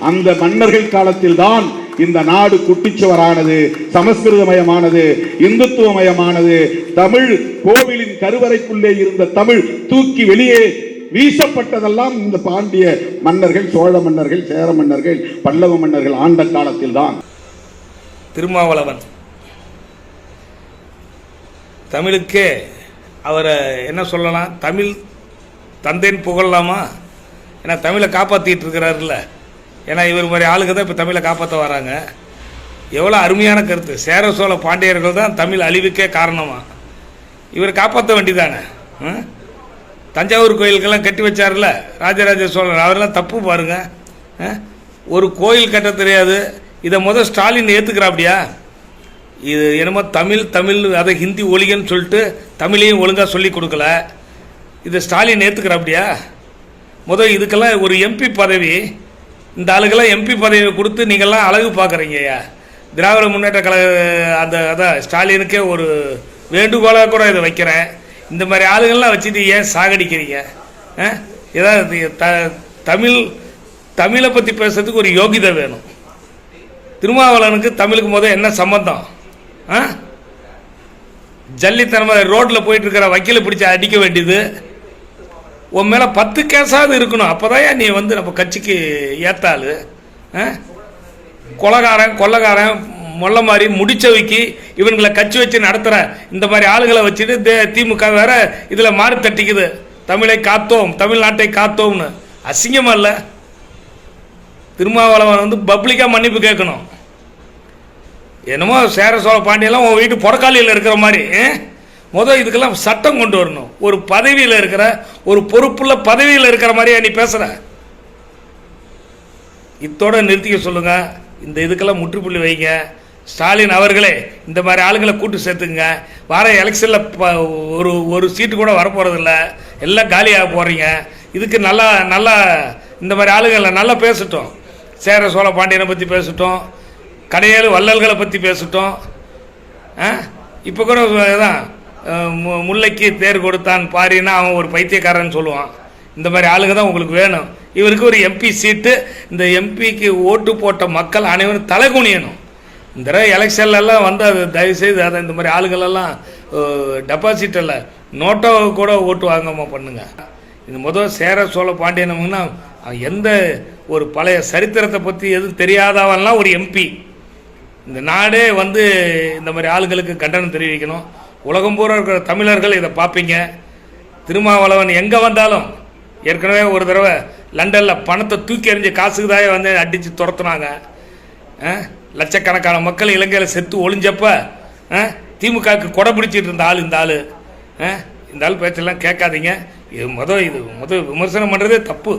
அந்த மன்னர்கள் காலத்தில் தான் இந்த நாடு குட்டிச்சுவரானது சமஸ்கிருதமயமானது இந்துத்துவமயமானது தமிழ் கோவிலின் கருவறைக்குள்ளே இருந்த தமிழ் தூக்கி வெளியே வீசப்பட்டதெல்லாம் இந்த பாண்டிய மன்னர்கள் சோழ மன்னர்கள் சேர மன்னர்கள் பல்லவ மன்னர்கள் ஆண்ட காலத்தில் தான் திருமாவளவன். தமிழுக்கே அவரை என்ன சொல்லலாம்? தமிழ் தந்தைன்னு புகழலாமா? ஏன்னா தமிழை காப்பாற்றிட்டு இருக்கிறாருல்ல. ஏன்னா இவர் மாதிரி ஆளுங்க தான் இப்போ தமிழை காப்பாற்ற வராங்க. எவ்வளோ அருமையான கருத்து. சேர சோழ பாண்டியர்கள் தான் தமிழ் அழிவுக்கே காரணமாக இவர் காப்பாற்ற வேண்டிதானே? ம்? தஞ்சாவூர் கோயிலுக்கெல்லாம் கட்டி வச்சார்ல ராஜராஜ சோழன். அவரெல்லாம் தப்பு பாருங்க. ஆ? ஒரு கோயில் கட்ட தெரியாது. இதை முதல் ஸ்டாலின் ஏற்றுக்கிறாப்படியா இது என்னமோ தமிழ் தமிழ் அதை ஹிந்தி ஒழிகன்னு சொல்லிட்டு தமிழையும் ஒழுங்காக சொல்லி கொடுக்கல. இது ஸ்டாலின் ஏற்றுக்கிறாப்படியா முதல் இதுக்கெல்லாம் ஒரு எம்பி பதவி இந்த ஆளுக்கெல்லாம் எம்பி பதவி கொடுத்து நீங்கள்லாம் அழகு பார்க்குறீங்கய்யா. திராவிட முன்னேற்ற கழக அந்த அதான் ஸ்டாலினுக்கே ஒரு வேண்டுகோளாக கூட இதை வைக்கிறேன். இந்த மாதிரி ஆளுங்கள்லாம் வச்சுட்டு ஏன் சாகடிக்கிறீங்க? ஆ? ஏதாவது த தமிழ் தமிழை பற்றி பேசுறதுக்கு ஒரு யோகிதை வேணும். திருமாவளவனுக்கு தமிழுக்கு முதல் என்ன சம்பந்தம்? ஆ? ஜல்லித்தனமாக ரோட்டில் போயிட்டு இருக்கிற வக்கீலை பிடிச்சி அடிக்க வேண்டியது. உன் மேலே பத்து கேஸாவது இருக்கணும். அப்போதான் நீ வந்து நம்ம கட்சிக்கு ஏத்தாள். ஆ? கொலகாரன் கொள்ளகாரன் மொல்ல மாதிரி முடிச்சவைக்கு இவங்களை கட்சி வச்சு நடத்துகிற இந்த மாதிரி ஆளுகளை வச்சுட்டு தே- திமுக வேற இதில் மாறு தட்டிக்குது. தமிழை காத்தோம் தமிழ்நாட்டை காத்தோம்னு. அசிங்கமாக இல்லை? திருமாவளவன் வந்து பப்ளிக்காக மன்னிப்பு கேட்கணும். என்னமோ சேர சோழ பாண்டியெல்லாம் உன் வீட்டு புறக்காலியில் இருக்கிற மாதிரி முதல் இதுக்கெல்லாம் சட்டம் கொண்டு வரணும். ஒரு பதவியில் இருக்கிற ஒரு பொறுப்புள்ள பதவியில் இருக்கிற மாதிரியா நீ பேசுகிற இத்தோட நிறுத்திக்க சொல்லுங்க. இந்த இதுக்கெல்லாம் முற்றுப்புள்ளி வைங்க. ஸ்டாலின் அவர்களே இந்த மாதிரி ஆளுங்களை கூட்டு சேர்த்துங்க வர எலெக்ஷனில் ஒரு ஒரு சீட்டு கூட வரப்போகிறதில்ல எல்லாம் காலியாக போகிறீங்க இதுக்கு நல்லா நல்லா இந்த மாதிரி ஆளுங்களை நல்லா பேசட்டும். சேர சோழ பாண்டியனை பற்றி பேசட்டும். கடையேழு வள்ளல்களை பற்றி பேசட்டும். இப்போ கூட தான் முல்லைக்கு தேர் கொடுத்தான் பாரின்னா அவன் ஒரு பைத்தியக்காரன்னு சொல்லுவான். இந்த மாதிரி ஆளுங்க தான் உங்களுக்கு வேணும். இவருக்கு ஒரு எம்பி சீட்டு இந்த எம்பிக்கு ஓட்டு போட்ட மக்கள் அனைவரும் தலை குனியணும். இந்த தடவை எலெக்ஷன்லலாம் வந்து அது தயவுசெய்து அதை இந்த மாதிரி ஆளுங்களெல்லாம் டெபாசிட் இல்லை நோட்டோ கூட ஓட்டு வாங்காமல் பண்ணுங்கள் இது முதல் சேர சோழ பாண்டியனம்னா எந்த ஒரு பழைய சரித்திரத்தை பற்றி எதுவும் தெரியாதவன்லாம் ஒரு எம்பி இந்த நாடே வந்து இந்த மாதிரி ஆளுங்களுக்கு கண்டனம் தெரிவிக்கணும். உலகம் பூரா இருக்கிற தமிழர்கள் இதை பார்ப்பீங்க. திருமாவளவன் எங்கே வந்தாலும் ஏற்கனவே ஒரு தடவை லண்டனில் பணத்தை தூக்கி எறிஞ்சு காசுக்குதாயே வந்து அடித்து துரத்துனாங்க. ஆ? லட்சக்கணக்கான மக்கள் இலங்கையில் செத்து ஒளிஞ்சப்ப ஆ? திமுகவுக்கு கொடை பிடிச்சிட்டு இருந்த ஆள் இந்த ஆள். இந்த ஆள் பேச்செல்லாம் கேட்காதீங்க. இது மொதல் இது முத விமர்சனம் பண்ணுறதே தப்பு.